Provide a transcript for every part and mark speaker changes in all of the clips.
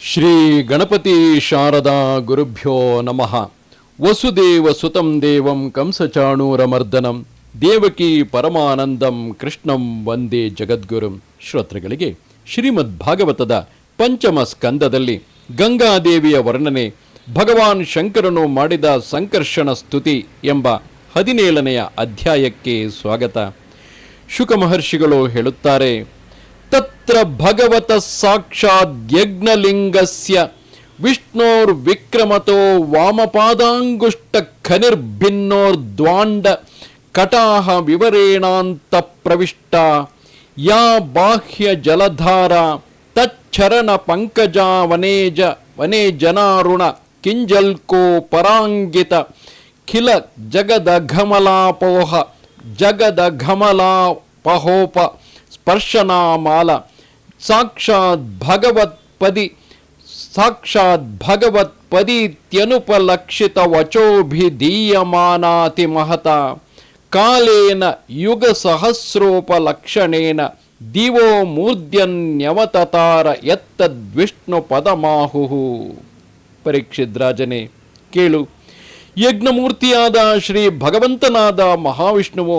Speaker 1: ಶ್ರೀ ಗಣಪತಿ ಶಾರದಾ ಗುರುಭ್ಯೋ ನಮಃ. ವಸುದೇವ ಸುತಂ ದೇವಂ ಕಂಸಚಾಣೂರಮರ್ದನಂ ದೇವಕಿ ಪರಮಾನಂದಂ ಕೃಷ್ಣಂ ವಂದೇ ಜಗದ್ಗುರುಂ. ಶ್ರೋತೃಗಳಿಗೆ ಶ್ರೀಮದ್ ಭಾಗವತದ ಪಂಚಮ ಸ್ಕಂದದಲ್ಲಿ ಗಂಗಾದೇವಿಯ ವರ್ಣನೆ, ಭಗವಾನ್ ಶಂಕರನು ಮಾಡಿದ ಸಂಕರ್ಷಣ ಸ್ತುತಿ ಎಂಬ ಹದಿನೇಳನೆಯ ಅಧ್ಯಾಯಕ್ಕೆ ಸ್ವಾಗತ. ಶುಕ ಮಹರ್ಷಿಗಳು ಹೇಳುತ್ತಾರೆ ತತ್ರ ಭಗವತ ಸಾಕ್ಷಾತ್ ಯಜ್ಞಲಿಂಗಸ್ಯ. ವಿಷ್ಣೋರ್ ವಿಕ್ರಮತೋ ವಾಮಪಾದಾಂಗುಷ್ಟ ಖನಿರ್ಭಿನ್ನೋರ್ದ್ವಾಂಡ ಕಟಾಹ ವಿವರೇಣಾಂತ ಪ್ರವಿಷ್ಟ. ಯಾ ಬಾಹ್ಯ ಜಲಧಾರ. ತಚ್ಚರಣ ಪಂಕಜಾ ವನೇಜ. ವನೇ ಜನಾರುಣ. ಕಿಂಜಲ್ಕೋ ಪರಾಂಗಿತ. ಖಿಲ ಜಗದ ಘಮಲಾಪೋಹ. ಜಗದಘಮಲಾಪೋಹ ಜಗದಘಮಲಾಪಹೋಪ ಸ್ಪರ್ಶನಾಮಾಲ. ಸಾಕ್ಷಾತ್ ಭಗವತ್ಪದಿ, ಸಾಕ್ಷಾತ್ ಭಗವತ್ಪದೀತ್ಯನುಪಲಕ್ಷಿತ ವಚೋಭಿಧೀಯಮಾನಾತಿ ಮಹತ. ಕಾಲೇನ ಯುಗ ಸಹಸ್ರೋಪಲಕ್ಷಣೇನ ದಿವೋ ಮೂರ್ಧ್ಯನ್ಯವತತಾರ ಎತ್ತದ್ವಿಷ್ಣು ಪದಮಾಹುಹು ಪರೀಕ್ಷಿದ್ರಾಜನೇ, ಕೇಳು. ಯಜ್ಞಮೂರ್ತಿಯಾದ ಶ್ರೀ ಭಗವಂತನಾದ ಮಹಾವಿಷ್ಣುವು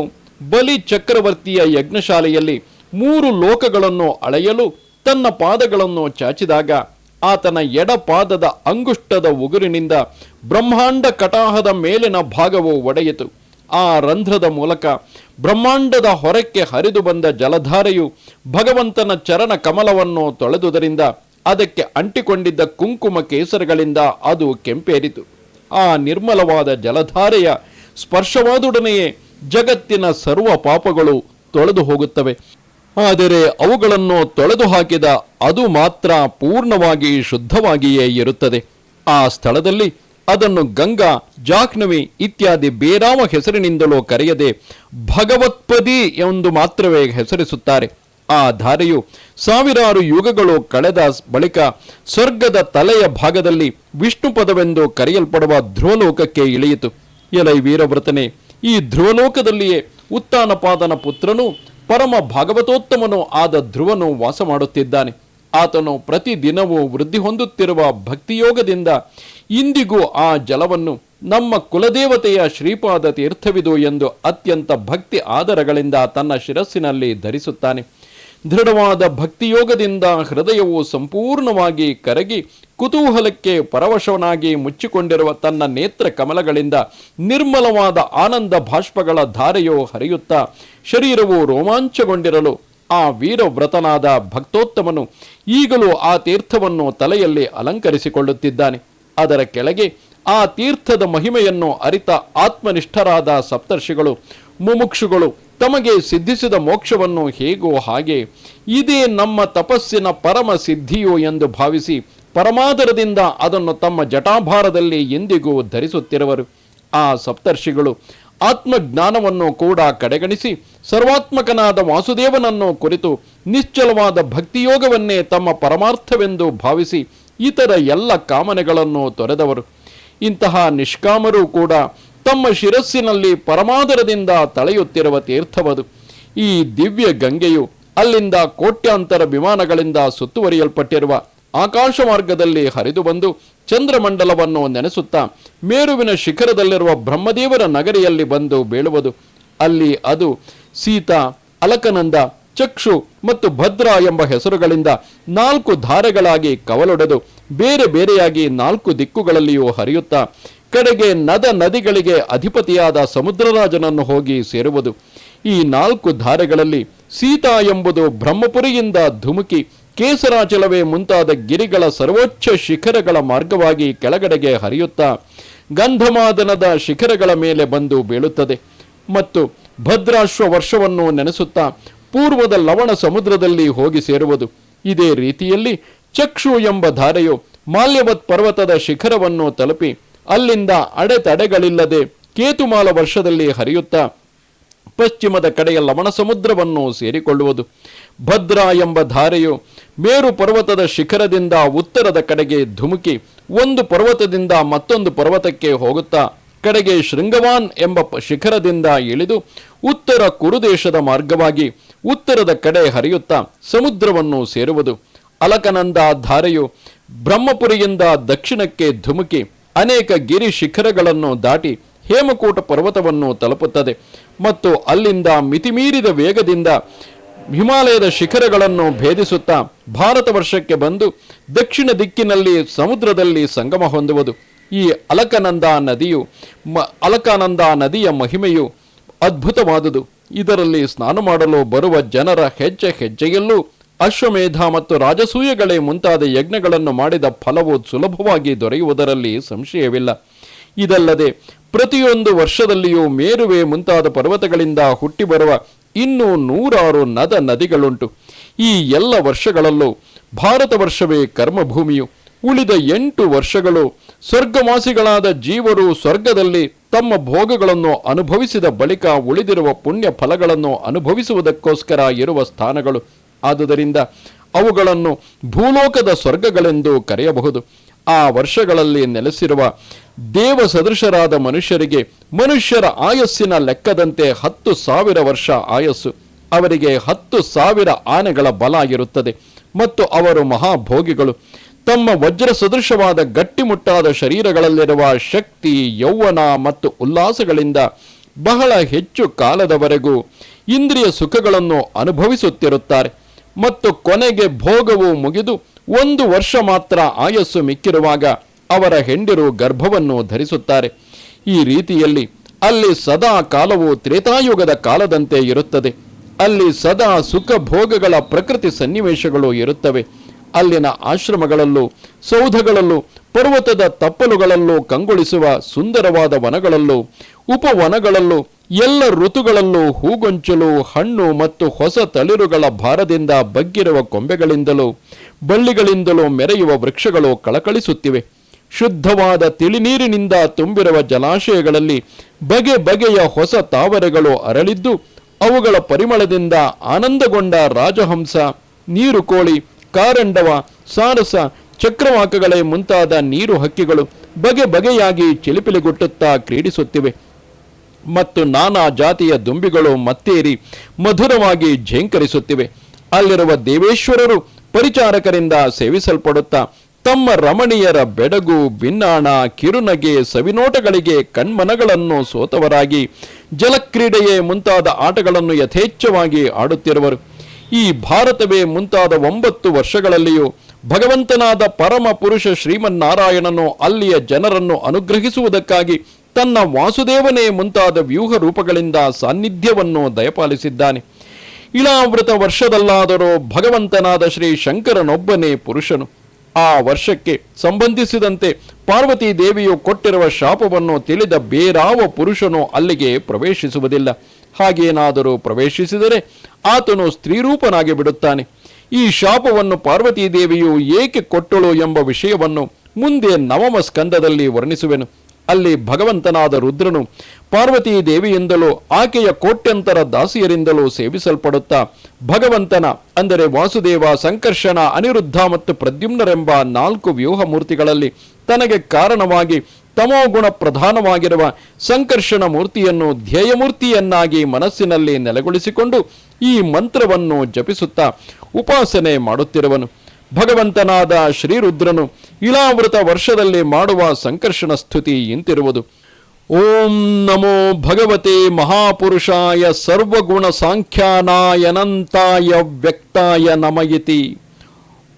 Speaker 1: ಬಲಿ ಚಕ್ರವರ್ತಿಯ ಯಜ್ಞಶಾಲೆಯಲ್ಲಿ ಮೂರು ಲೋಕಗಳನ್ನು ಅಳೆಯಲು ತನ್ನ ಪಾದಗಳನ್ನು ಚಾಚಿದಾಗ ಆತನ ಎಡಪಾದದ ಅಂಗುಷ್ಟದ ಉಗುರಿನಿಂದ ಬ್ರಹ್ಮಾಂಡ ಕಟಾಹದ ಮೇಲಿನ ಭಾಗವು ಒಡೆಯಿತು. ಆ ರಂಧ್ರದ ಮೂಲಕ ಬ್ರಹ್ಮಾಂಡದ ಹೊರಕ್ಕೆ ಹರಿದು ಬಂದ ಜಲಧಾರೆಯು ಭಗವಂತನ ಚರಣ ಕಮಲವನ್ನು ತೊಳೆದುದರಿಂದ ಅದಕ್ಕೆ ಅಂಟಿಕೊಂಡಿದ್ದ ಕುಂಕುಮ ಕೇಸರಗಳಿಂದ ಅದು ಕೆಂಪೇರಿತು. ಆ ನಿರ್ಮಲವಾದ ಜಲಧಾರೆಯ ಸ್ಪರ್ಶವಾದೊಡನೆಯೇ ಜಗತ್ತಿನ ಸರ್ವ ಪಾಪಗಳು ತೊಳೆದು ಹೋಗುತ್ತವೆ. ಆದರೆ ಅವುಗಳನ್ನು ತೊಳೆದು ಹಾಕಿದ ಅದು ಮಾತ್ರ ಪೂರ್ಣವಾಗಿ ಶುದ್ಧವಾಗಿಯೇ ಇರುತ್ತದೆ. ಆ ಸ್ಥಳದಲ್ಲಿ ಅದನ್ನು ಗಂಗಾ, ಜಾಹ್ನವಿ ಇತ್ಯಾದಿ ಬೇರಾವ ಹೆಸರಿನಿಂದಲೂ ಕರೆಯದೆ ಭಗವತ್ಪದಿ ಎಂದು ಮಾತ್ರವೇ ಹೆಸರಿಸುತ್ತಾರೆ. ಆ ಧಾರೆಯು ಸಾವಿರಾರು ಯುಗಗಳು ಕಳೆದ ಬಳಿಕ ಸ್ವರ್ಗದ ತಲೆಯ ಭಾಗದಲ್ಲಿ ವಿಷ್ಣು ಪದವೆಂದು ಕರೆಯಲ್ಪಡುವ ಧ್ರುವಲೋಕಕ್ಕೆ ಇಳಿಯಿತು. ಎಲೈ ವೀರವ್ರತನೇ, ಈ ಧ್ರುವಲೋಕದಲ್ಲಿಯೇ ಉತ್ತಾನಪಾದನ ಪುತ್ರನು ಪರಮ ಭಾಗವತೋತ್ತಮನು ಆದ ಧ್ರುವನು ವಾಸ ಮಾಡುತ್ತಿದ್ದಾನೆ. ಆತನು ಪ್ರತಿದಿನವೂ ವೃದ್ಧಿ ಹೊಂದುತ್ತಿರುವ ಭಕ್ತಿಯೋಗದಿಂದ ಇಂದಿಗೂ ಆ ಜಲವನ್ನು ನಮ್ಮ ಕುಲದೇವತೆಯ ಶ್ರೀಪಾದ ತೀರ್ಥವಿದು ಎಂದು ಅತ್ಯಂತ ಭಕ್ತಿ ಆದರಗಳಿಂದ ತನ್ನ ಶಿರಸ್ಸಿನಲ್ಲಿ ಧರಿಸುತ್ತಾನೆ. ದೃಢವಾದ ಭಕ್ತಿಯೋಗದಿಂದ ಹೃದಯವು ಸಂಪೂರ್ಣವಾಗಿ ಕರಗಿ ಕುತೂಹಲಕ್ಕೆ ಪರವಶವನಾಗಿ ಮುಚ್ಚಿಕೊಂಡಿರುವ ತನ್ನ ನೇತ್ರ ಕಮಲಗಳಿಂದ ನಿರ್ಮಲವಾದ ಆನಂದ ಭಾಷ್ಪಗಳ ಧಾರೆಯು ಹರಿಯುತ್ತಾ ಶರೀರವು ರೋಮಾಂಚಗೊಂಡಿರಲು ಆ ವೀರವ್ರತನಾದ ಭಕ್ತೋತ್ತಮನು ಈಗಲೂ ಆ ತೀರ್ಥವನ್ನು ತಲೆಯಲ್ಲಿ ಅಲಂಕರಿಸಿಕೊಳ್ಳುತ್ತಿದ್ದಾನೆ. ಅದರ ಕೆಳಗೆ ಆ ತೀರ್ಥದ ಮಹಿಮೆಯನ್ನು ಅರಿತ ಆತ್ಮನಿಷ್ಠರಾದ ಸಪ್ತರ್ಷಿಗಳು, ಮುಮುಕ್ಷುಗಳು ತಮಗೆ ಸಿದ್ಧಿಸಿದ ಮೋಕ್ಷವನ್ನು ಹೇಗೋ ಹಾಗೆ ಇದೇ ನಮ್ಮ ತಪಸ್ಸಿನ ಪರಮ ಸಿದ್ಧಿಯೋ ಎಂದು ಭಾವಿಸಿ ಪರಮಾದರದಿಂದ ಅದನ್ನು ತಮ್ಮ ಜಟಾಭಾರದಲ್ಲಿ ಎಂದಿಗೂ ಧರಿಸುತ್ತಿರುವರು. ಆ ಸಪ್ತರ್ಷಿಗಳು ಆತ್ಮಜ್ಞಾನವನ್ನು ಕೂಡ ಕಡೆಗಣಿಸಿ ಸರ್ವಾತ್ಮಕನಾದ ವಾಸುದೇವನನ್ನು ಕುರಿತು ನಿಶ್ಚಲವಾದ ಭಕ್ತಿಯೋಗವನ್ನೇ ತಮ್ಮ ಪರಮಾರ್ಥವೆಂದು ಭಾವಿಸಿ ಇತರ ಎಲ್ಲ ಕಾಮನೆಗಳನ್ನು ತೊರೆದವರು. ಇಂತಹ ನಿಷ್ಕಾಮರೂ ಕೂಡ ತಮ್ಮ ಶಿರಸ್ಸಿನಲ್ಲಿ ಪರಮಾದರದಿಂದ ತಳೆಯುತ್ತಿರುವ ತೀರ್ಥವದು. ಈ ದಿವ್ಯ ಗಂಗೆಯು ಅಲ್ಲಿಂದ ಕೋಟ್ಯಾಂತರ ವಿಮಾನಗಳಿಂದ ಸುತ್ತುವರಿಯಲ್ಪಟ್ಟಿರುವ ಆಕಾಶ ಮಾರ್ಗದಲ್ಲಿ ಹರಿದು ಬಂದು ಚಂದ್ರಮಂಡಲವನ್ನು ನೆನೆಸುತ್ತಾ ಮೇರುವಿನ ಶಿಖರದಲ್ಲಿರುವ ಬ್ರಹ್ಮದೇವರ ನಗರಿಯಲ್ಲಿ ಬಂದು ಬೀಳುವುದು. ಅಲ್ಲಿ ಅದು ಸೀತಾ, ಅಲಕನಂದ ಚಕ್ಷು ಮತ್ತು ಭದ್ರ ಎಂಬ ಹೆಸರುಗಳಿಂದ ನಾಲ್ಕು ಧಾರೆಗಳಾಗಿ ಕವಲೊಡೆದು ಬೇರೆ ಬೇರೆಯಾಗಿ ನಾಲ್ಕು ದಿಕ್ಕುಗಳಲ್ಲಿಯೂ ಹರಿಯುತ್ತಾ ಕಡೆಗೆ ನದ ನದಿಗಳಿಗೆ ಅಧಿಪತಿಯಾದ ಸಮುದ್ರರಾಜನನ್ನು ಹೋಗಿ ಸೇರುವುದು. ಈ ನಾಲ್ಕು ಧಾರೆಗಳಲ್ಲಿ ಸೀತಾ ಎಂಬುದು ಬ್ರಹ್ಮಪುರಿಯಿಂದ ಧುಮುಕಿ, ಕೇಸರಾಚಲವೇ ಮುಂತಾದ ಗಿರಿಗಳ ಸರ್ವೋಚ್ಚ ಶಿಖರಗಳ ಮಾರ್ಗವಾಗಿ ಕೆಳಗಡೆಗೆ ಹರಿಯುತ್ತಾ ಗಂಧಮಾದನದ ಶಿಖರಗಳ ಮೇಲೆ ಬಂದು ಬೀಳುತ್ತದೆ. ಮತ್ತು ಭದ್ರಾಶ್ವ ವರ್ಷವನ್ನು ನೆನೆಸುತ್ತಾ ಪೂರ್ವದ ಲವಣ ಸಮುದ್ರದಲ್ಲಿ ಹೋಗಿ ಸೇರುವುದು. ಇದೇ ರೀತಿಯಲ್ಲಿ ಚಕ್ಷು ಎಂಬ ಧಾರೆಯು ಮಾಲ್ಯವತ್ ಪರ್ವತದ ಶಿಖರವನ್ನು ತಲುಪಿ ಅಲ್ಲಿಂದ ಅಡೆತಡೆಗಳಿಲ್ಲದೆ ಕೇತುಮಾಲ ವರ್ಷದಲ್ಲಿ ಹರಿಯುತ್ತಾ ಪಶ್ಚಿಮದ ಕಡೆಯ ಲವಣ ಸಮುದ್ರವನ್ನು ಸೇರಿಕೊಳ್ಳುವುದು. ಭದ್ರಾ ಎಂಬ ಧಾರೆಯು ಮೇರು ಪರ್ವತದ ಶಿಖರದಿಂದ ಉತ್ತರದ ಕಡೆಗೆ ಧುಮುಕಿ ಒಂದು ಪರ್ವತದಿಂದ ಮತ್ತೊಂದು ಪರ್ವತಕ್ಕೆ ಹೋಗುತ್ತಾ ಕಡೆಗೆ ಶೃಂಗವಾನ್ ಎಂಬ ಶಿಖರದಿಂದ ಇಳಿದು ಉತ್ತರ ಕುರುದೇಶದ ಮಾರ್ಗವಾಗಿ ಉತ್ತರದ ಕಡೆ ಹರಿಯುತ್ತಾ ಸಮುದ್ರವನ್ನು ಸೇರುವುದು. ಅಲಕನಂದ ಧಾರೆಯು ಬ್ರಹ್ಮಪುರಿಯಿಂದ ದಕ್ಷಿಣಕ್ಕೆ ಧುಮುಕಿ ಅನೇಕ ಗಿರಿ ಶಿಖರಗಳನ್ನು ದಾಟಿ ಹೇಮಕೂಟ ಪರ್ವತವನ್ನು ತಲುಪುತ್ತದೆ ಮತ್ತು ಅಲ್ಲಿಂದ ಮಿತಿಮೀರಿದ ವೇಗದಿಂದ ಹಿಮಾಲಯದ ಶಿಖರಗಳನ್ನು ಭೇದಿಸುತ್ತಾ ಭಾರತ ವರ್ಷಕ್ಕೆ ಬಂದು ದಕ್ಷಿಣ ದಿಕ್ಕಿನಲ್ಲಿ ಸಮುದ್ರದಲ್ಲಿ ಸಂಗಮ ಹೊಂದುವುದು. ಈ ಅಲಕನಂದ ನದಿಯು ಮ, ಅಲಕಾನಂದ ನದಿಯ ಮಹಿಮೆಯು ಅದ್ಭುತವಾದುದು. ಇದರಲ್ಲಿ ಸ್ನಾನ ಮಾಡಲು ಬರುವ ಜನರ ಹೆಜ್ಜೆ ಹೆಜ್ಜೆಯಲ್ಲೂ ಅಶ್ವಮೇಧ ಮತ್ತು ರಾಜಸೂಯಗಳೇ ಮುಂತಾದ ಯಜ್ಞಗಳನ್ನು ಮಾಡಿದ ಫಲವು ಸುಲಭವಾಗಿ ದೊರೆಯುವುದರಲ್ಲಿ ಸಂಶಯವಿಲ್ಲ. ಇದಲ್ಲದೆ ಪ್ರತಿಯೊಂದು ವರ್ಷದಲ್ಲಿಯೂ ಮೇರುವೆ ಮುಂತಾದ ಪರ್ವತಗಳಿಂದ ಹುಟ್ಟಿ ಬರುವ ಇನ್ನೂ ನೂರಾರು ನದ ನದಿಗಳುಂಟು. ಈ ಎಲ್ಲ ವರ್ಷಗಳಲ್ಲೂ ಭಾರತ ವರ್ಷವೇ ಕರ್ಮಭೂಮಿಯು. ಉಳಿದ ಎಂಟು ವರ್ಷಗಳು ಸ್ವರ್ಗವಾಸಿಗಳಾದ ಜೀವರು ಸ್ವರ್ಗದಲ್ಲಿ ತಮ್ಮ ಭೋಗಗಳನ್ನು ಅನುಭವಿಸಿದ ಬಳಿಕ ಉಳಿದಿರುವ ಪುಣ್ಯ ಫಲಗಳನ್ನು ಅನುಭವಿಸುವುದಕ್ಕೋಸ್ಕರ ಇರುವ ಸ್ಥಾನಗಳು. ಆದುದರಿಂದ ಅವುಗಳನ್ನು ಭೂಲೋಕದ ಸ್ವರ್ಗಗಳೆಂದು ಕರೆಯಬಹುದು. ಆ ವರ್ಷಗಳಲ್ಲಿ ನೆಲೆಸಿರುವ ದೇವ ಸದೃಶರಾದ ಮನುಷ್ಯರಿಗೆ ಮನುಷ್ಯರ ಆಯಸ್ಸಿನ ಲೆಕ್ಕದಂತೆ ಹತ್ತು ಸಾವಿರ ವರ್ಷ ಆಯಸ್ಸು. ಅವರಿಗೆ ಹತ್ತು ಸಾವಿರ ಆನೆಗಳ ಬಲ ಇರುತ್ತದೆ. ಮತ್ತು ಅವರು ಮಹಾಭೋಗಿಗಳು. ತಮ್ಮ ವಜ್ರ ಸದೃಶವಾದ ಗಟ್ಟಿಮುಟ್ಟಾದ ಶರೀರಗಳಲ್ಲಿರುವ ಶಕ್ತಿ, ಯೌವನ ಮತ್ತು ಉಲ್ಲಾಸಗಳಿಂದ ಬಹಳ ಹೆಚ್ಚು ಕಾಲದವರೆಗೂ ಇಂದ್ರಿಯ ಸುಖಗಳನ್ನು ಅನುಭವಿಸುತ್ತಿರುತ್ತಾರೆ. ಮತ್ತು ಕೊನೆಗೆ ಭೋಗವು ಮುಗಿದು ಒಂದು ವರ್ಷ ಮಾತ್ರ ಆಯಸ್ಸು ಮಿಕ್ಕಿರುವಾಗ ಅವರ ಹೆಂಡಿರು ಗರ್ಭವನ್ನು ಧರಿಸುತ್ತಾರೆ. ಈ ರೀತಿಯಲ್ಲಿ ಅಲ್ಲಿ ಸದಾ ಕಾಲವು ತ್ರೇತಾಯುಗದ ಕಾಲದಂತೆ ಇರುತ್ತದೆ. ಅಲ್ಲಿ ಸದಾ ಸುಖ ಭೋಗಗಳ ಪ್ರಕೃತಿ ಸನ್ನಿವೇಶಗಳು ಇರುತ್ತವೆ. ಅಲ್ಲಿನ ಆಶ್ರಮಗಳಲ್ಲೂ, ಸೌಧಗಳಲ್ಲೂ, ಪರ್ವತದ ತಪ್ಪಲುಗಳಲ್ಲೂ ಕಂಗೊಳಿಸುವ ಸುಂದರವಾದ ವನಗಳಲ್ಲೂ, ಉಪವನಗಳಲ್ಲೂ, ಎಲ್ಲ ಋತುಗಳಲ್ಲೂ ಹೂಗೊಂಚಲು, ಹಣ್ಣು ಮತ್ತು ಹೊಸ ತಳಿರುಗಳ ಭಾರದಿಂದ ಬಗ್ಗಿರುವ ಕೊಂಬೆಗಳಿಂದಲೂ, ಬಳ್ಳಿಗಳಿಂದಲೂ ಮೆರೆಯುವ ವೃಕ್ಷಗಳು ಕಳಕಳಿಸುತ್ತಿವೆ. ಶುದ್ಧವಾದ ತಿಳಿನೀರಿನಿಂದ ತುಂಬಿರುವ ಜಲಾಶಯಗಳಲ್ಲಿ ಬಗೆ ಬಗೆಯ ಹೊಸ ತಾವರೆಗಳು ಅರಳಿದ್ದು, ಅವುಗಳ ಪರಿಮಳದಿಂದ ಆನಂದಗೊಂಡ ರಾಜಹಂಸ ನೀರುಕೋಳಿ ಕಾರಂಡವ, ಸಾರಸ, ಚಕ್ರವಾಕಗಳೇ ಮುಂತಾದ ನೀರು ಹಕ್ಕಿಗಳು ಬಗೆ ಬಗೆಯಾಗಿ ಚಿಲಿಪಿಲಿಗುಟ್ಟುತ್ತಾ ಕ್ರೀಡಿಸುತ್ತಿವೆ. ಮತ್ತು ನಾನಾ ಜಾತಿಯ ದುಂಬಿಗಳು ಮತ್ತೇರಿ ಮಧುರವಾಗಿ ಝೇಂಕರಿಸುತ್ತಿವೆ. ಅಲ್ಲಿರುವ ದೇವೇಶ್ವರರು ಪರಿಚಾರಕರಿಂದ ಸೇವಿಸಲ್ಪಡುತ್ತಾ ತಮ್ಮ ರಮಣೀಯರ ಬೆಡಗು ಬಿನ್ನಾಣ ಕಿರುನಗೆ, ಸವಿನೋಟಗಳಿಗೆ ಕಣ್ಮನಗಳನ್ನು ಸೋತವರಾಗಿ ಜಲಕ್ರೀಡೆಯೇ ಮುಂತಾದ ಆಟಗಳನ್ನು ಯಥೇಚ್ಛವಾಗಿ ಆಡುತ್ತಿರುವರು. ಈ ಭಾರತವೇ ಮುಂತಾದ ಒಂಬತ್ತು ವರ್ಷಗಳಲ್ಲಿಯೂ ಭಗವಂತನಾದ ಪರಮ ಪುರುಷ ಶ್ರೀಮನ್ನಾರಾಯಣನು ಅಲ್ಲಿಯ ಜನರನ್ನು ಅನುಗ್ರಹಿಸುವುದಕ್ಕಾಗಿ ತನ್ನ ವಾಸುದೇವನೇ ಮುಂತಾದ ವ್ಯೂಹ ರೂಪಗಳಿಂದ ಸಾನ್ನಿಧ್ಯವನ್ನು ದಯಪಾಲಿಸಿದ್ದಾನೆ. ಇಳಾವೃತ ವರ್ಷದಲ್ಲಾದರೂ ಭಗವಂತನಾದ ಶ್ರೀ ಶಂಕರನೊಬ್ಬನೇ ಪುರುಷನು. ಆ ವರ್ಷಕ್ಕೆ ಸಂಬಂಧಿಸಿದಂತೆ ಪಾರ್ವತಿ ದೇವಿಯು ಕೊಟ್ಟಿರುವ ಶಾಪವನ್ನು ತಿಳಿದ ಬೇರಾವ ಪುರುಷನು ಅಲ್ಲಿಗೆ ಪ್ರವೇಶಿಸುವುದಿಲ್ಲ. ಹಾಗೇನಾದರೂ ಪ್ರವೇಶಿಸಿದರೆ ಆತನು ಸ್ತ್ರೀರೂಪನಾಗಿ ಬಿಡುತ್ತಾನೆ. ಈ ಶಾಪವನ್ನು ಪಾರ್ವತೀ ದೇವಿಯು ಏಕೆ ಕೊಟ್ಟಳು ಎಂಬ ವಿಷಯವನ್ನು ಮುಂದೆ ನವಮ ಸ್ಕಂದದಲ್ಲಿ ವರ್ಣಿಸುವೆನು. ಅಲ್ಲಿ ಭಗವಂತನಾದ ರುದ್ರನು ಪಾರ್ವತೀ ದೇವಿಯಿಂದಲೂ ಆಕೆಯ ಕೋಟ್ಯಂತರ ದಾಸಿಯರಿಂದಲೂ ಸೇವಿಸಲ್ಪಡುತ್ತಾ, ಭಗವಂತನ ಅಂದರೆ ವಾಸುದೇವ ಸಂಕರ್ಷಣ ಅನಿರುದ್ಧ ಮತ್ತು ಪ್ರದ್ಯುಮ್ನರೆಂಬ ನಾಲ್ಕು ವ್ಯೂಹ ಮೂರ್ತಿಗಳಲ್ಲಿ ತನಗೆ ಕಾರಣವಾಗಿ ತಮೋಗುಣ ಪ್ರಧಾನವಾಗಿರುವ ಸಂಕರ್ಷಣ ಮೂರ್ತಿಯನ್ನು ಧ್ಯೇಯಮೂರ್ತಿಯನ್ನಾಗಿ ಮನಸ್ಸಿನಲ್ಲಿ ನೆಲೆಗೊಳಿಸಿಕೊಂಡು ಈ ಮಂತ್ರವನ್ನು ಜಪಿಸುತ್ತಾ ಉಪಾಸನೆ ಮಾಡುತ್ತಿರುವನು. ಭಗವಂತನಾದ ಶ್ರೀರುದ್ರನು ಇಳಾವೃತ ವರ್ಷದಲ್ಲಿ ಮಾಡುವ ಸಂಕರ್ಷಣ ಸ್ತುತಿ ಇಂತಿರುವುದು. ಓಂ ನಮೋ ಭಗವತೆ ಮಹಾಪುರುಷಾಯ ಸರ್ವಗುಣ ಸಾಂಖ್ಯಾನಾಯನಂತಾಯ ವ್ಯಕ್ತಾಯ ನಮಯಿತಿ.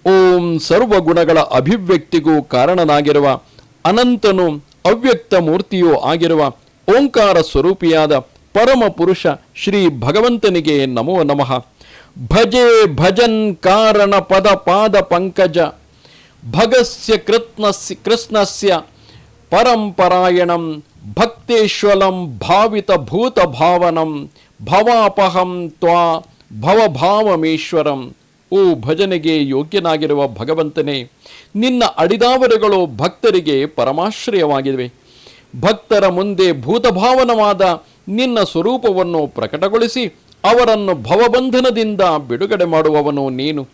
Speaker 1: ಓಂ ಸರ್ವಗುಣಗಳ ಅಭಿವ್ಯಕ್ತಿಗೂ ಕಾರಣನಾಗಿರುವ ಅನಂತನು ಅವ್ಯಕ್ತ ಮೂರ್ತಿಯೂ ಆಗಿರುವ ಓಂಕಾರ ಸ್ವರೂಪಿಯಾದ ಪರಮ ಪುರುಷ ಶ್ರೀ ಭಗವಂತನಿಗೆ ನಮೋ ನಮಃ. ಭಜೆ ಭಜನ್ ಕಾರಣ ಪದ ಪಾದ ಪಂಕಜ. ಭಗಸ್ಯ ಕೃತ್ನಸ್ಯ ಕೃಷ್ಣಸ್ಯ ಪರಂಪರಾಯಣಂ ಭಕ್ತೇಶ್ವಲಂ ಭಾವಿತ ಭೂತ ಭಾವನಂ ಭವಾಪಹಂ ತ್ವಾ ಭವಭಾವಮೇಶ್ವರಂ ಓ ಭಜನೆಗೆ ಯೋಗ್ಯನಾಗಿರುವ ಭಗವಂತನೇ, ನಿನ್ನ ಅಡಿದಾವರೆಗಳು ಭಕ್ತರಿಗೆ ಪರಮಾಶ್ರಯವಾಗಿವೆ. ಭಕ್ತರ ಮುಂದೆ ಭೂತಭಾವನವಾದ ನಿನ್ನ ಸ್ವರೂಪವನ್ನು ಪ್ರಕಟಗೊಳಿಸಿ, ಅವರನ್ನು ಭವಬಂಧನದಿಂದ ಬಿಡುಗಡೆ ಮಾಡುವವನು ನೀನು.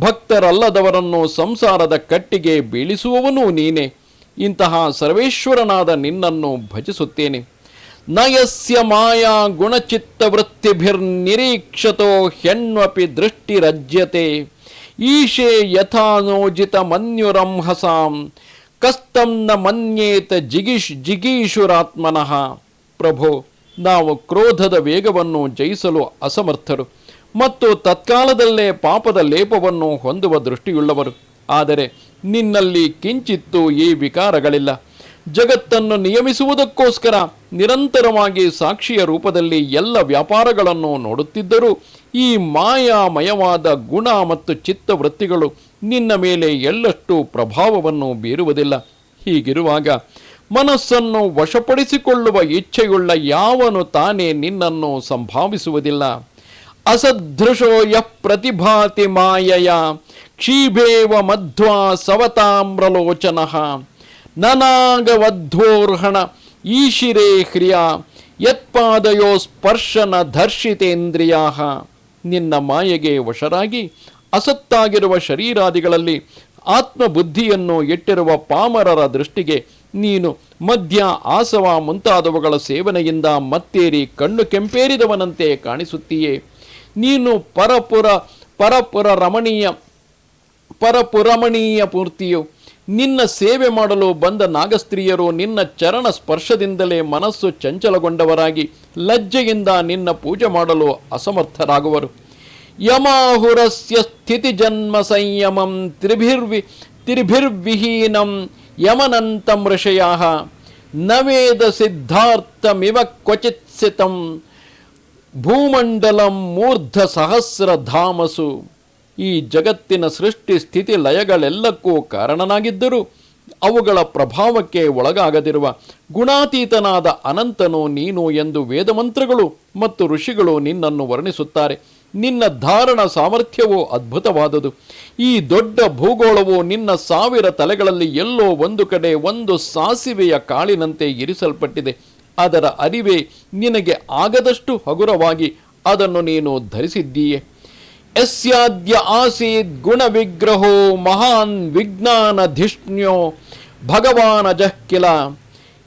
Speaker 1: ಭಕ್ತರಲ್ಲದವರನ್ನು ಸಂಸಾರದ ಕಟ್ಟಿಗೆ ಬೀಳಿಸುವವನೂ ನೀನೇ. ಇಂತಹ ಸರ್ವೇಶ್ವರನಾದ ನಿನ್ನನ್ನು ಭಜಿಸುತ್ತೇನೆ. ನಯಸ್ಯ ಮಾಯಾ ಗುಣಚಿತ್ತ ವೃತ್ತಿಭಿರ್ನಿರೀಕ್ಷತೋ ಹೆಣ್ವಪಿ ದೃಷ್ಟಿರಜ್ಯತೆ. ಈಶೆ ಯಥಾನೋಜಿತ ಮನ್ಯುರಂಹಸಾಂ, ಕಸ್ತಂ ನ ಮನ್ಯೇತ ಜಿಗೀಶ್ ಜಿಗೀಶುರಾತ್ಮನಃ. ಪ್ರಭೋ, ನಾವು ಕ್ರೋಧದ ವೇಗವನ್ನು ಜಯಿಸಲು ಅಸಮರ್ಥರು ಮತ್ತು ತತ್ಕಾಲದಲ್ಲೇ ಪಾಪದ ಲೇಪವನ್ನು ಹೊಂದುವ ದೃಷ್ಟಿಯುಳ್ಳವರು. ಆದರೆ ನಿನ್ನಲ್ಲಿ ಕಿಂಚಿತ್ತೂ ಈ ವಿಕಾರಗಳಿಲ್ಲ. ಜಗತ್ತನ್ನು ನಿಯಮಿಸುವುದಕ್ಕೋಸ್ಕರ ನಿರಂತರವಾಗಿ ಸಾಕ್ಷಿಯ ರೂಪದಲ್ಲಿ ಎಲ್ಲ ವ್ಯಾಪಾರಗಳನ್ನು ನೋಡುತ್ತಿದ್ದರೂ. ಈ ಮಾಯಾಮಯವಾದ ಗುಣ ಮತ್ತು ಚಿತ್ತವೃತ್ತಿಗಳು ನಿನ್ನ ಮೇಲೆ ಎಳ್ಳಷ್ಟು ಪ್ರಭಾವವನ್ನು ಬೀರುವುದಿಲ್ಲ. ಹೀಗಿರುವಾಗ ಮನಸ್ಸನ್ನು ವಶಪಡಿಸಿಕೊಳ್ಳುವ ಇಚ್ಛೆಯುಳ್ಳ ಯಾವನು ತಾನೇ ನಿನ್ನನ್ನು ಸಂಭಾವಿಸುವುದಿಲ್ಲ. ಅಸದೃಶೋ ಯಃ ಪ್ರತಿಭಾತಿ ಮಾಯಯ ಕ್ಷೀಭೇವ ಮಧ್ವಾ ಸವತಾಮ್ರಲೋಚನಃ ನನಾಗವಧ್ವೋರ್ಹಣ ಈಶಿರೇ ಹ್ರಿಯ ಯತ್ಪಾದಯೋ ಸ್ಪರ್ಶನ ಧರ್ಷಿತೇಂದ್ರಿಯಾ ನಿನ್ನ ಮಾಯೆಗೆ ವಶರಾಗಿ, ಅಸತ್ತಾಗಿರುವ ಶರೀರಾದಿಗಳಲ್ಲಿ ಆತ್ಮಬುದ್ಧಿಯನ್ನು ಇಟ್ಟಿರುವ ಪಾಮರರ ದೃಷ್ಟಿಗೆ ನೀನು ಮದ್ಯ ಆಸವ ಮುಂತಾದವುಗಳ ಸೇವನೆಯಿಂದ ಮತ್ತೇರಿ ಕಣ್ಣು ಕೆಂಪೇರಿದವನಂತೆ ಕಾಣಿಸುತ್ತೀಯೇ. ನೀನು ಪರಪುರ ಪರಪುರ ರಮಣೀಯ, ಪರಪುರಮಣೀಯ ಪೂರ್ತಿಯು ನಿನ್ನ ಸೇವೆ ಮಾಡಲು ಬಂದ ನಾಗಸ್ತ್ರೀಯರು ನಿನ್ನ ಚರಣ ಸ್ಪರ್ಶದಿಂದಲೇ ಮನಸ್ಸು ಚಂಚಲಗೊಂಡವರಾಗಿ ಲಜ್ಜೆಯಿಂದ ನಿನ್ನ ಪೂಜೆ ಮಾಡಲು ಅಸಮರ್ಥರಾಗುವರು. ಯಮಾಹುರಸ್ಯ ಸ್ಥಿತಿ ಜನ್ಮ ಸಂಯಮಂ ತ್ರಿಭಿರ್ವಿ ತ್ರಿಭಿರ್ವಿಹೀನಂ ಯಮನಂತಂ ಋಷಯ ನವೇದ ಸಿದ್ಧಾರ್ಥಮಿವ ಕ್ವಚಿತ್ಸಿತಂ ಭೂಮಂಡಲಂ ಮೂರ್ಧ ಸಹಸ್ರ ಧಾಮಸು. ಈ ಜಗತ್ತಿನ ಸೃಷ್ಟಿ ಸ್ಥಿತಿ ಲಯಗಳೆಲ್ಲಕ್ಕೂ ಕಾರಣನಾಗಿದ್ದರೂ ಅವುಗಳ ಪ್ರಭಾವಕ್ಕೆ ಒಳಗಾಗದಿರುವ ಗುಣಾತೀತನಾದ ಅನಂತನು ನೀನು ಎಂದು ವೇದಮಂತ್ರಗಳು ಮತ್ತು ಋಷಿಗಳು ನಿನ್ನನ್ನು ವರ್ಣಿಸುತ್ತಾರೆ. ನಿನ್ನ ಧಾರಣ ಸಾಮರ್ಥ್ಯವೂ ಅದ್ಭುತವಾದುದು. ಈ ದೊಡ್ಡ ಭೂಗೋಳವು ನಿನ್ನ ಸಾವಿರ ತಲೆಗಳಲ್ಲಿ ಎಲ್ಲೋ ಒಂದು ಕಡೆ ಒಂದು ಸಾಸಿವೆಯ ಕಾಳಿನಂತೆ ಇರಿಸಲ್ಪಟ್ಟಿದೆ. ಅದರ ಅರಿವೇ ನಿನಗೆ ಆಗದಷ್ಟು ಹಗುರವಾಗಿ ಅದನ್ನು ನೀನು ಧರಿಸಿದ್ದೀಯೆ. ಯಸ್ಯಾದ್ಯ ಗುಣ ಗುಣವಿಗ್ರಹೋ ಮಹಾನ್ ವಿಜ್ಞಾನಧಿಷ್ಣ್ಯೋ ಭಗವಾನ ಕಿಲ.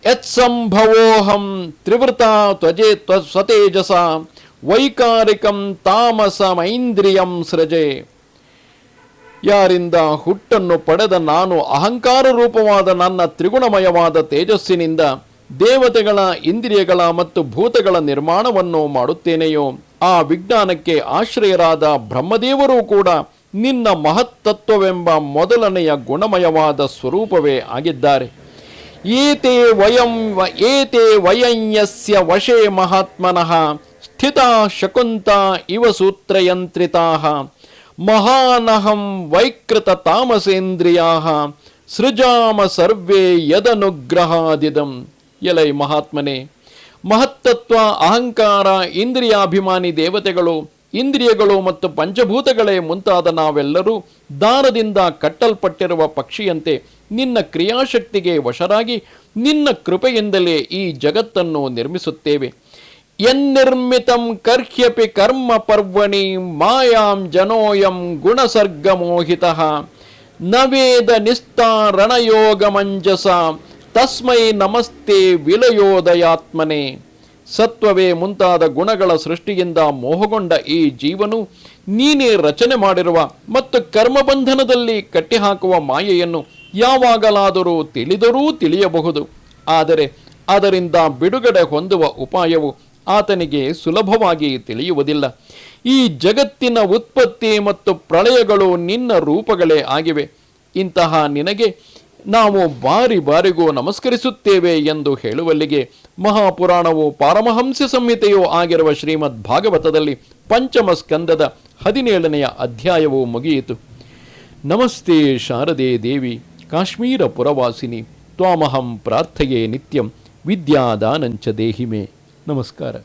Speaker 1: ಯತ್ಸಂಭವೋಹಂ ತ್ರಿವೃತ ತ್ವಜೆ ತ್ವ ಸ್ವತೇಜಸ ವೈಕಾರಿಕಂ ತಾಮಸಮೈಂದ್ರಿಯಂ ಸೃಜೆ. ಯಾರಿಂದ ಹುಟ್ಟನ್ನು ಪಡೆದ ನಾನು ಅಹಂಕಾರ ರೂಪವಾದ ನನ್ನ ತ್ರಿಗುಣಮಯವಾದ ತೇಜಸ್ಸಿನಿಂದ ದೇವತೆಗಳ ಇಂದ್ರಿಯಗಳ ಮತ್ತು ಭೂತಗಳ ನಿರ್ಮಾಣವನ್ನು ಮಾಡುತ್ತೇನೆಯೋ. ಆ ವಿಜ್ಞಾನಕ್ಕೆ ಆಶ್ರಯರಾದ ಬ್ರಹ್ಮದೇವರು ಕೂಡ ನಿನ್ನ ಮಹತ್ತತ್ವವೆಂಬ ಮೊದಲನೆಯ ಗುಣಮಯವಾದ ಸ್ವರೂಪವೇ ಆಗಿದ್ದಾರೆ. ಏತೆ ವಯಂ ಏತೆ ವಯಂಯಸ್ಯ ವಶೇ ಮಹಾತ್ಮನಃ, ಸ್ಥಿತ ಶಕುಂತ ಇವ ಸೂತ್ರಯಂತ್ರಿತಾ, ಮಹಾನಹಂ ವೈಕೃತ ತಾಮಸೇಂದ್ರಿಯಾ, ಸೃಜಾಮ ಸರ್ವೇ ಯದನುಗ್ರಹಾದಿದಂ. ಎಲೈ ಮಹಾತ್ಮನೇ ಮಹತ್ತತ್ವ, ಅಹಂಕಾರ, ಇಂದ್ರಿಯಾಭಿಮಾನಿ ದೇವತೆಗಳು, ಇಂದ್ರಿಯಗಳು ಮತ್ತು ಪಂಚಭೂತಗಳೇ ಮುಂತಾದ ನಾವೆಲ್ಲರೂ ದಾರದಿಂದ ಕಟ್ಟಲ್ಪಟ್ಟಿರುವ ಪಕ್ಷಿಯಂತೆ ನಿನ್ನ ಕ್ರಿಯಾಶಕ್ತಿಗೆ ವಶರಾಗಿ ನಿನ್ನ ಕೃಪೆಯಿಂದಲೇ ಈ ಜಗತ್ತನ್ನು ನಿರ್ಮಿಸುತ್ತೇವೆ. ಎನ್ನಿರ್ಮಿತಂ ಕರ್ಹ್ಯಪಿ ಕರ್ಮ ಪರ್ವಣಿ ಮಾಯಾಂ ಜನೋಯಂ ಗುಣಸರ್ಗಮೋಹಿತ. ನವೇದ ವೇದ ನಿಸ್ತಾರಣಯೋಗಮಂಜಸ. ತಸ್ಮೈ ನಮಸ್ತೆ ವಿಲಯೋದಯಾತ್ಮನೆ. ಸತ್ವವೇ ಮುಂತಾದ ಗುಣಗಳ ಸೃಷ್ಟಿಯಿಂದ ಮೋಹಗೊಂಡ ಈ ಜೀವನು ನೀನೇ ರಚನೆ ಮಾಡಿರುವ ಮತ್ತು ಕರ್ಮಬಂಧನದಲ್ಲಿ ಕಟ್ಟಿಹಾಕುವ ಮಾಯೆಯನ್ನು ಯಾವಾಗಲಾದರೂ ತಿಳಿದರೂ ತಿಳಿಯಬಹುದು. ಆದರೆ ಅದರಿಂದ ಬಿಡುಗಡೆ ಹೊಂದುವ ಉಪಾಯವು ಆತನಿಗೆ ಸುಲಭವಾಗಿ ತಿಳಿಯುವುದಿಲ್ಲ. ಈ ಜಗತ್ತಿನ ಉತ್ಪತ್ತಿ ಮತ್ತು ಪ್ರಳಯಗಳು ನಿನ್ನ ರೂಪಗಳೇ ಆಗಿವೆ. ಇಂತಹ ನಿನಗೆ ನಾವು ಬಾರಿ ಬಾರಿಗೂ ನಮಸ್ಕರಿಸುತ್ತೇವೆ ಎಂದು ಹೇಳುವಲ್ಲಿಗೆ ಮಹಾಪುರಾಣವು ಪಾರಮಹಂಸ ಸಂಹಿತೆಯೂ ಆಗಿರುವ ಶ್ರೀಮದ್ ಭಾಗವತದಲ್ಲಿ ಪಂಚಮ ಸ್ಕಂದದ ಹದಿನೇಳನೆಯ ಅಧ್ಯಾಯವು ಮುಗಿಯಿತು. ನಮಸ್ತೆ ಶಾರದೆ ದೇವಿ, ಕಾಶ್ಮೀರ ಪುರವಾಸಿನಿ, ತ್ವಾಮಹಂ ಪ್ರಾರ್ಥೆಯೇ ನಿತ್ಯಂ, ವಿದ್ಯಾದಾನಂಚ ದೇಹಿಮೆ. ನಮಸ್ಕಾರ.